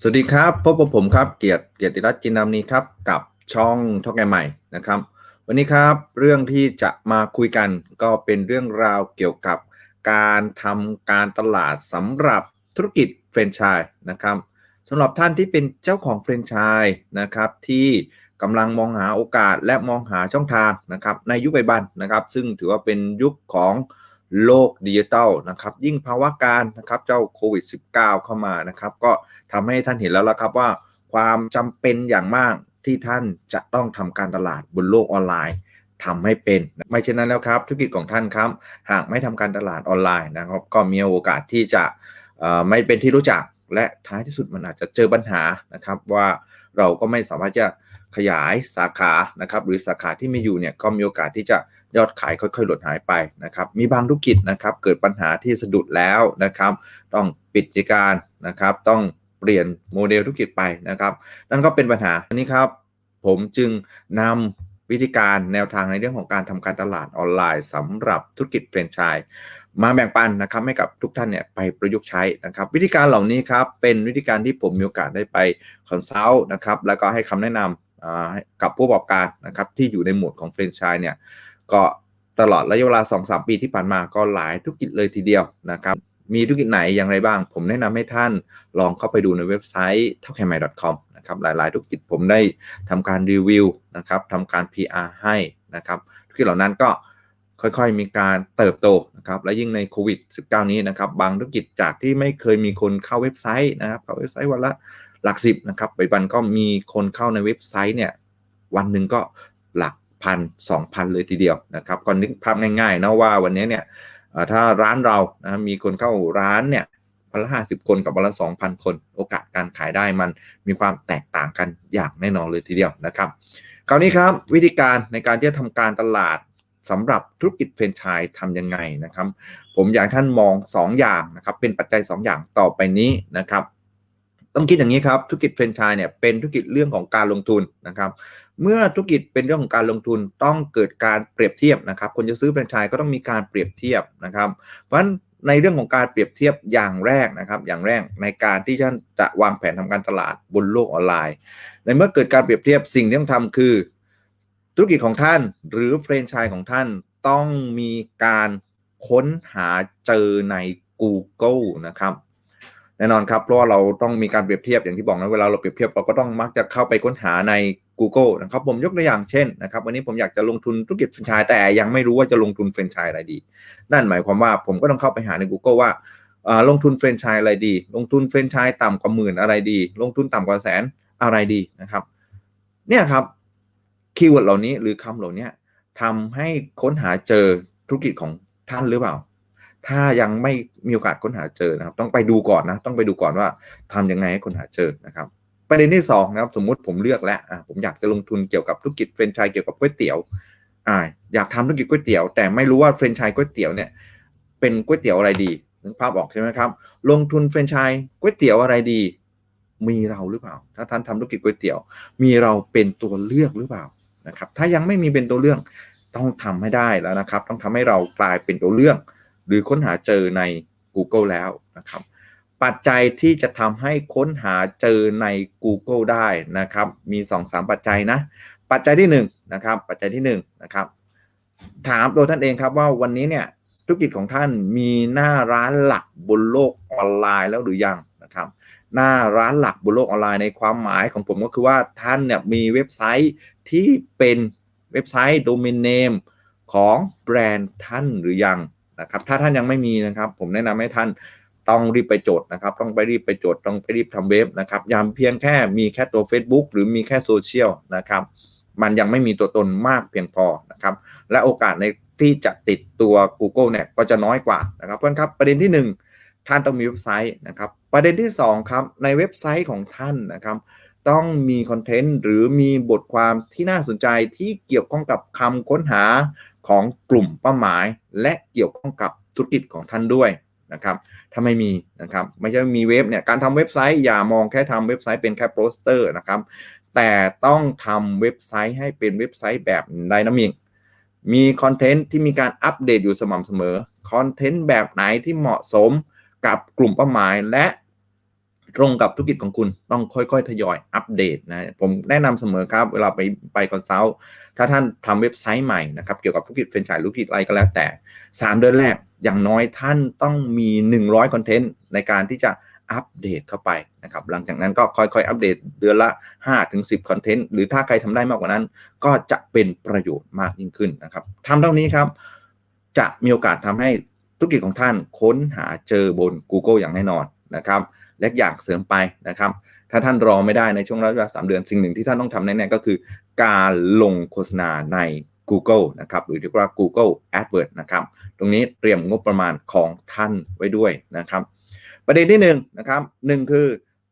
สวัสดีครับ พบกับผมครับเกียรติเกียรติรัตน์จินดามนีครับ กับช่องท่อแกใหม่นะครับ วันนี้ครับเรื่องที่จะมาคุยกันก็เป็นเรื่องราวเกี่ยวกับการทำการตลาดสำหรับธุรกิจแฟรนไชส์นะครับสำหรับท่านที่เป็นเจ้าของแฟรนไชส์นะครับที่กำลังมองหาโอกาสและมองหาช่องทางนะครับในยุคปัจจุบันนะครับ ซึ่งถือว่าเป็นยุคของ โลกดิจิทัลนะครับ ยิ่งภาวะการนะครับเจ้าโควิด -19 เข้ามานะครับ ก็ทำให้ท่านเห็นแล้วละครับว่า ความจำเป็นอย่างมากที่ท่านจะต้องทำการตลาดบนโลกออนไลน์ทำให้เป็น ไม่เช่นนั้นแล้วครับ ธุรกิจของท่านครับ หากไม่ทำการตลาดออนไลน์นะครับ ก็มีโอกาสที่จะไม่เป็นที่รู้จักและท้ายที่สุดมันอาจจะเจอปัญหานะครับว่าเราก็ไม่สามารถจะขยายสาขานะครับหรือสาขาที่มีอยู่เนี่ยก็มีโอกาสที่จะ ยอดขายค่อยๆ หลดหายไปนะครับมีบางธุรกิจนะครับเกิดปัญหาที่สะดุดแล้วนะครับ ต้องปิดกิจการนะครับ ต้องเปลี่ยนโมเดลธุรกิจไปนะครับ นั่นก็เป็นปัญหาอันนี้ครับผมจึงนำวิธีการแนวทางในเรื่องของการทำการตลาดออนไลน์สำหรับธุรกิจแฟรนไชส์มาแบ่งปันนะครับให้กับทุกท่านเนี่ยไปประยุกต์ใช้นะครับ วิธีการเหล่านี้ครับเป็นวิธีการที่ผมมีโอกาสได้ไปคอนซัลท์นะครับแล้วก็ให้คำแนะนำกับผู้ประกอบการนะครับที่อยู่ในหมวดของแฟรนไชส์เนี่ย ก็ตลอดระยะเวลา 2-3 ปีที่ผ่านมาก็หลายธุรกิจเลยทีเดียวนะครับมีธุรกิจไหนอย่างไรบ้าง ผมแนะนำให้ท่านลองเข้าไปดูในเว็บไซต์เท่าแค่ .com นะครับหลาย ๆ ธุรกิจผมได้ทำการรีวิวนะครับทำการ PR ให้นะครับธุรกิจเหล่านั้นก็ค่อยๆ มีการเติบโตนะครับและยิ่งในโควิด -19 นี้นะครับบางธุรกิจจากที่ไม่เคยมีคนเข้าเว็บไซต์นะครับเข้าเว็บไซต์วันละหลักสิบนะครับปัจจุบันก็มีคนเข้าในเว็บไซต์เนี่ยวันหนึ่งก็ พันสองพันเลยทีเดียวนะครับก็นึกภาพง่ายๆนะว่าวันนี้เนี่ยถ้าร้านเรานะมีคนเข้าร้านเนี่ยวันละห้าสิบคนกับวันละสองพันคน โอกาสการขายได้มันมีความแตกต่างกันอย่างแน่นอนเลยทีเดียวนะครับ คราวนี้ครับวิธีการในการที่จะทำการตลาดสำหรับธุรกิจแฟรนไชส์ทำยังไงนะครับ ผมอยากท่านมอง 2 อย่างนะครับ เป็นปัจจัย 2 อย่างต่อไปนี้นะครับ ต้องคิดอย่างนี้ครับธุรกิจแฟรนไชส์เนี่ยเป็นธุรกิจเรื่องของการลงทุนนะครับ เมื่อธุรกิจเป็นเรื่องของการลงทุนต้องเกิดการเปรียบเทียบนะครับ คนจะซื้อแฟรนไชส์ก็ต้องมีการเปรียบเทียบนะครับ เพราะฉะนั้นในเรื่องของการเปรียบเทียบอย่างแรกนะครับ อย่างแรกในการที่ท่านจะวางแผนทำการตลาดบนโลกออนไลน์ ในเมื่อเกิดการเปรียบเทียบสิ่งที่ต้องทำคือ ธุรกิจของท่านหรือแฟรนไชส์ของท่านต้องมีการค้นหาเจอใน Google นะครับแน่นอนครับเพราะว่าเราต้องมีการเปรียบเทียบอย่างที่บอกนะเวลาเราเปรียบเทียบเราก็ต้องมักจะเข้าไปค้นหาใน Google นะครับผมยกตัวอย่างเช่นนะครับวันนี้ผมอยากจะลงทุนธุรกิจแฟรนไชส์แต่ยังไม่รู้ว่าจะลงทุนแฟรนไชส์อะไรดี นั่นหมายความว่าผมก็ต้องเข้าไปหาใน Google ว่าลงทุนแฟรนไชส์อะไรดี ลงทุนแฟรนไชส์ต่ำกว่าหมื่นอะไรดี ลงทุนต่ำกว่าแสนอะไรดีนะครับเนี่ยครับคีย์เวิร์ดเหล่านี้หรือคำเหล่านี้ทำให้ค้นหาเจอธุรกิจของท่านหรือเปล่า ถ้ายังไม่มีโอกาสค้นหาเจอนะครับ ต้องไปดูก่อนนะ ต้องไปดูก่อนว่าทํำยังไงให้ค้นหาเจอนะครับ ประเด็นที่2นะครับสมมุติผมเลือกแล้วผมอยากจะลงทุนเกี่ยวกับธุรกิจเฟรนช์ชายเกี่ยวกับก๋วยเตี๋ยวออยากทำธุรกิจก๋วยเตี๋ยว แต่ไม่รู้ว่าเฟรนช์ชายก๋วยเตี๋ยวเนี่ยเป็นก๋วยเตี๋ยวอะไรดีนึกภาพออกใช่ไหมครับ ลงทุนเฟรนช์ชายก๋วยเตี๋ยวอะไรดี มีเราหรือเปล่า ถ้าท่านทำธุรกิจก๋วยเตี๋ยว มีเราเป็นตัวเลือกหรือเปล่านะครับถ้ายังไม่มีเป็นตัวเลือกต้องทำให้ได้แล้วนะครับ ต้องทำให้เรากลายเป็นตัวเลือก หรือค้นหาเจอใน Google แล้วนะครับ ปัจจัยที่จะทำให้ค้นหาเจอใน Google ได้นะครับ มี 2-3 ปัจจัยนะ ปัจจัยที่1นะครับปัจจัยที่1นะครับถามตัวท่านเองครับว่าวันนี้เนี่ยธุรกิจของท่านมีหน้าร้านหลักบนโลกออนไลน์แล้วหรือยังนะครับ หน้าร้านหลักบนโลกออนไลน์ในความหมายของผมก็คือว่าท่านเนี่ยมีเว็บไซต์ที่เป็นเว็บไซต์โดเมนเนมของแบรนด์ท่านหรือยังนะครับ ถ้าท่านยังไม่มีนะครับ ผมแนะนำให้ท่าน ต้องรีบไปโจทย์นะครับ ต้องไปรีบไปโจทย์ต้องไปรีบทำเว็บนะครับยามเพียงแค่มีแค่ตัว Facebook หรือมีแค่โซเชียลนะครับ มันยังไม่มีตัวตนมากเพียงพอนะครับ และโอกาสในที่จะติดตัว Google เนี่ยก็จะน้อยกว่านะครับเพื่อนครับ ประเด็นที่ 1 ท่านต้องมีเว็บไซต์นะครับ ประเด็นที่ 2 ครับ ในเว็บไซต์ของท่านนะครับ ต้องมีคอนเทนต์หรือมีบทความที่น่าสนใจที่เกี่ยวข้องกับคำค้นหาของกลุ่มเป้าหมาย และเกี่ยวข้องกับธุรกิจของท่านด้วย นะครับถ้าไม่มีนะครับไม่ใช่มีเว็บเนี่ยการทำเว็บไซต์อย่ามองแค่ทำเว็บไซต์เป็นแค่โปสเตอร์นะครับแต่ต้องทำเว็บไซต์ให้เป็นเว็บไซต์แบบไดนามิกมีคอนเทนต์ที่มีการอัปเดตอยู่สม่ำเสมอคอนเทนต์แบบไหนที่เหมาะสมกับกลุ่มเป้าหมายและตรงกับธุรกิจของคุณต้องค่อยๆ ทยอยอัปเดตนะผมแนะนำเสมอครับ เวลาไปไปคอนซัลท์ถ้าท่านทำเว็บไซต์ใหม่นะครับ เกี่ยวกับธุรกิจเฟรนไชส์ธุรกิจอะไรก็แล้วแต่ 3 เดือนแรก อย่างน้อยท่านต้องมี 100คอนเทนต์ในการที่จะอัปเดตเข้าไปนะครับ หลังจากนั้นก็ค่อยๆ อัปเดตเดือนละ5ถึง10 คอนเทนต์ หรือถ้าใครทำได้มากกว่านั้น ก็จะเป็นประโยชน์มากยิ่งขึ้นนะครับทำเท่านี้ครับ จะมีโอกาสทำให้ธุรกิจของท่านค้นหาเจอบน Google อย่างแน่นอนนะครับ และอยากเสริมไปนะครับ ถ้าท่านรอไม่ได้ในช่วงระยะเวลา3เดือน สิ่งหนึ่งที่ท่านต้องทำแน่ๆก็คือ การลงโฆษณาใน Google นะครับหรือเรียกว่า Google AdWords นะครับตรงนี้เตรียมงบประมาณของท่านไว้ด้วยนะครับ ประเด็นที่1นนะครับหนึ่งคือ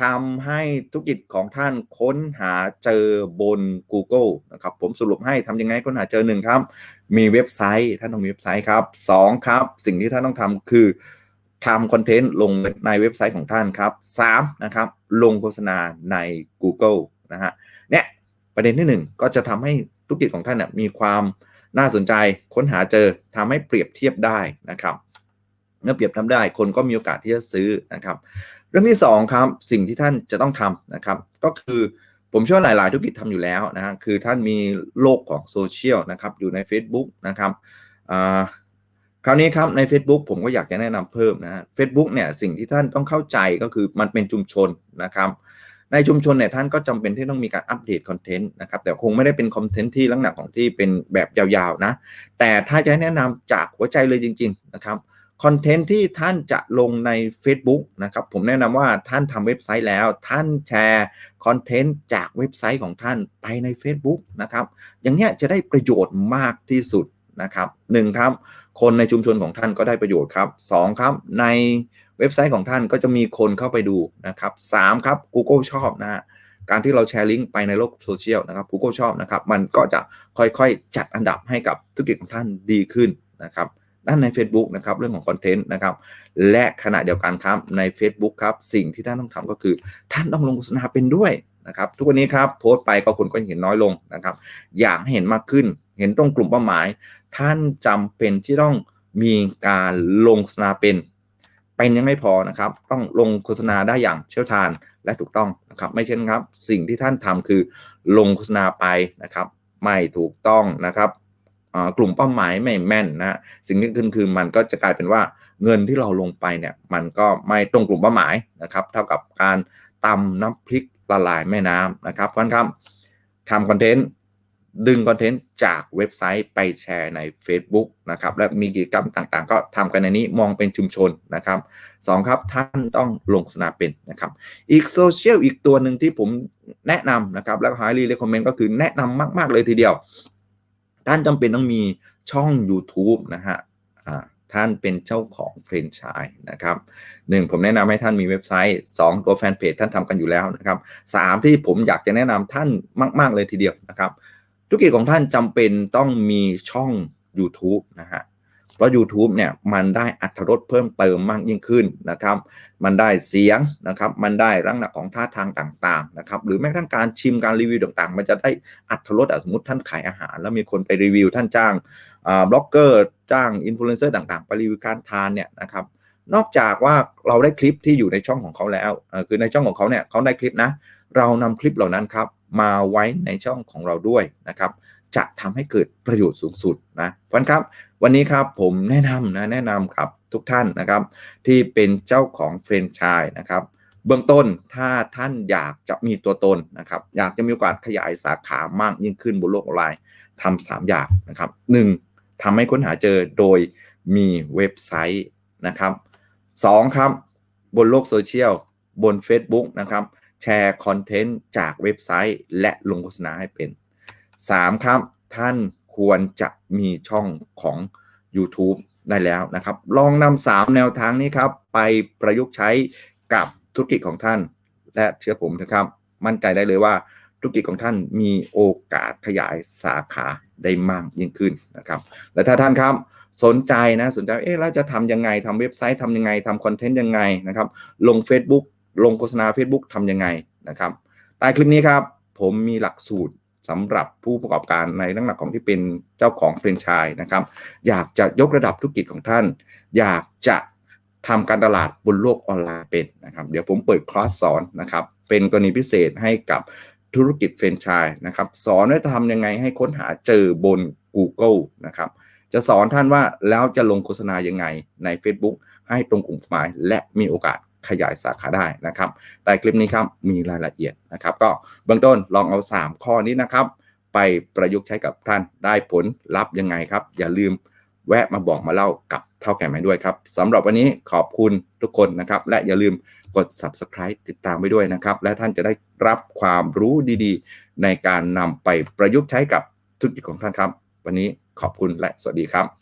ทำให้ธุรกิจของท่านค้นหาเจอบน Google นะครับผมสรุปให้ทำยังไงค้นหาเจอหนึ่งครับมีเว็บไซต์ท่านต้องมีเว็บไซต์ครับสองครับ สิ่งที่ท่านต้องทำคือทำคอนเทนต์ลงในเว็บไซต์ของท่านครับสามนะครับลงโฆษณาใน Google นะฮะเนี่ยประเด็นที่หนึ่งก็จะทำให้ ธุรกิจของท่านมีความน่าสนใจค้นหาเจอทำให้เปรียบเทียบได้นะครับเมื่อเปรียบทำได้คนก็มีโอกาสที่จะซื้อนะครับ เรื่องที่ 2 ครับ สิ่งที่ท่านจะต้องทำนะครับ ก็คือผมเชื่อว่าหลาย ๆ ธุรกิจทำอยู่แล้วนะฮะคือท่านมีโลกของโซเชียลนะครับ อยู่ใน Facebook นะครับคราวนี้ครับใน Facebook ผมก็อยากจะแนะนำเพิ่มนะเฟซบุ๊กเนี่ยสิ่งที่ท่านต้องเข้าใจก็คือมันเป็นชุมชนนะครับ ในชุมชนเนี่ยท่านก็จำเป็นที่ต้องมีการอัปเดตคอนเทนต์นะครับแต่คงไม่ได้เป็นคอนเทนต์ที่ลักษณะของที่เป็นแบบยาวๆนะแต่ถ้าจะแนะนำจากหัวใจเลยจริง ๆ นะครับคอนเทนต์ที่ท่านจะลงใน Facebook นะครับผมแนะนำว่าท่านทำเว็บไซต์แล้ว ท่านแชร์คอนเทนต์จากเว็บไซต์ของท่านไปใน Facebook นะครับอย่างเนี้ยจะได้ประโยชน์มากที่สุดนะครับหนึ่งครับ คนในชุมชนของท่านก็ได้ประโยชน์ครับสองครับใน เว็บไซต์ของท่านก็จะมีคนเข้าไปดูนะครับสามครับ Google ชอบนะการที่เราแชร์ลิงก์ไปในโลกโซเชียลนะครับ Google ชอบนะครับ มันก็จะค่อยๆ จัดอันดับให้กับธุรกิจของท่านดีขึ้นนะครับด้านใน Facebook นะครับเรื่องของคอนเทนต์นะครับและขณะเดียวกันครับใน Facebook ครับสิ่งที่ท่านต้องทำก็คือ ท่านต้องลงโฆษณาเป็นด้วยนะครับทุกวันนี้ครับโพสต์ไปก็คนก็เห็นน้อยลงนะครับอยากให้เห็นมากขึ้น เห็นตรงกลุ่มเป้าหมาย ท่านจำเป็นที่ต้องมีการลงโฆษณาเป็น เป็นยังไม่พอนะครับ ต้องลงโฆษณาได้อย่างเชี่ยวชาญและถูกต้องนะครับ ไม่เช่นครับ สิ่งที่ท่านทำคือลงโฆษณาไปนะครับ ไม่ถูกต้องนะครับกลุ่มเป้าหมายไม่แม่นนะสิ่งที่ขึ้นคือมันก็จะกลายเป็นว่าเงินที่เราลงไปเนี่ยมันก็ไม่ตรงกลุ่มเป้าหมายนะครับ เท่ากับการตำน้ำพริกละลายแม่น้ำนะครับเพราะครับทำคอนเทนต์ ดึงคอนเทนต์จากเว็บไซต์ไปแชร์ใน Facebook นะครับ และมีกิจกรรมต่างๆ ก็ทำกันในนี้มองเป็นชุมชนนะครับสองครับท่านต้องลงโฆษณาเป็นนะครับ อีกโซเชียลอีกตัวหนึ่งที่ผมแนะนำนะครับ แล้ว highly recommend ก็คือแนะนำมากๆเลยทีเดียว ท่านจำเป็นต้องมีช่อง YouTube นะฮะท่านเป็นเจ้าของเฟรนช์ชายนะครับหนึ่งผมแนะนำให้ท่านมีเว็บไซต์ 2 ตัวแฟนเพจท่านทำกันอยู่แล้วนะครับสามที่ผมอยากจะแนะนำท่านมาก ๆ เลยทีเดียวนะครับ ธุรกิจของท่านจำเป็นต้องมีช่อง YouTube นะฮะเพราะ YouTube เนี่ยมันได้อัตรสเพิ่มเติมมากยิ่งขึ้นนะครับ มันได้เสียงนะครับ มันได้ลักษณะของท่าทางต่างๆนะครับ หรือแม้กระทั่งการชิมการรีวิวต่างๆ มันจะได้อัตรสสมมติท่านขายอาหาร แล้วมีคนไปรีวิว ท่านจ้างบล็อกเกอร์จ้างอินฟลูเอนเซอร์ต่างๆ ไปรีวิวการทานเนี่ยนะครับ นอกจากว่าเราได้คลิปที่อยู่ในช่องของเขาแล้ว คือในช่องของเขาเนี่ยเขาได้คลิปนะ เรานำคลิปเหล่านั้นครับ มาไว้ในช่องของเราด้วยนะครับ จะทำให้เกิดประโยชน์สูงสุดนะฟันครับ วันนี้ครับผมแนะนำนะแนะนำครับทุกท่านนะครับ ที่เป็นเจ้าของเฟรนช์ชายนะครับ เบื้องต้นถ้าท่านอยากจะมีตัวตนนะครับ อยากจะมีโอกาสขยายสาขามากยิ่งขึ้นบนโลกออนไลน์ทำสามอย่างนะครับหนึ่งทำให้ค้นหาเจอโดยมีเว็บไซต์นะครับสองครับบนโลกโซเชียลบน Facebook นะครับ แชร์คอนเทนต์จากเว็บไซต์ และลงโฆษณาให้เป็น 3. ครับ ท่านควรจะมีช่องของ YouTube ได้แล้วนะครับ ลองนำสามแนวทางนี้ครับ ไปประยุกต์ใช้กับธุรกิจของท่าน และเชื่อผมนะครับ มั่นใจได้เลยว่าธุรกิจของท่านมีโอกาสขยายสาขาได้มากยิ่งขึ้นนะครับ และถ้าท่านครับสนใจนะสนใจเอ๊ะเราจะทำยังไงทำเว็บไซต์ทำยังไงทำคอนเทนต์ยังไงนะครับ ลง Facebook ลงโฆษณา Facebook ทำยังไงนะครับใต้คลิปนี้ครับ ผมมีหลักสูตรสำหรับผู้ประกอบการในลักษณะของที่เป็นเจ้าของเฟรนช์ชายนะครับ อยากจะยกระดับธุรกิจของท่าน อยากจะทำการตลาดบนโลกออนไลน์เป็นนะครับ เดี๋ยวผมเปิดคลาสสอนนะครับ เป็นกรณีพิเศษให้กับธุรกิจเฟรนไชส์นะครับ สอนว่าทำยังไงให้ค้นหาเจอบน Google นะครับ จะสอนท่านว่าแล้วจะลงโฆษณายังไงใน Facebook ให้ตรงกลุ่มหมายและมีโอกาส ขยายสาขาได้นะครับ แต่คลิปนี้ครับมีรายละเอียดนะครับ ก็เบื้องต้นลองเอา 3 ข้อนี้นะครับ ไปประยุกต์ใช้กับท่านได้ผลลัพธ์ยังไงครับ อย่าลืมแวะมาบอกมาเล่ากับเท่าแก่ใหม่ด้วยครับสำหรับวันนี้ขอบคุณทุกคนนะครับ และอย่าลืมกด subscribe ติดตามไว้ด้วยนะครับ และท่านจะได้รับความรู้ดีๆ ในการนำไปประยุกต์ใช้กับธุรกิจของท่านครับ วันนี้ขอบคุณและสวัสดีครับ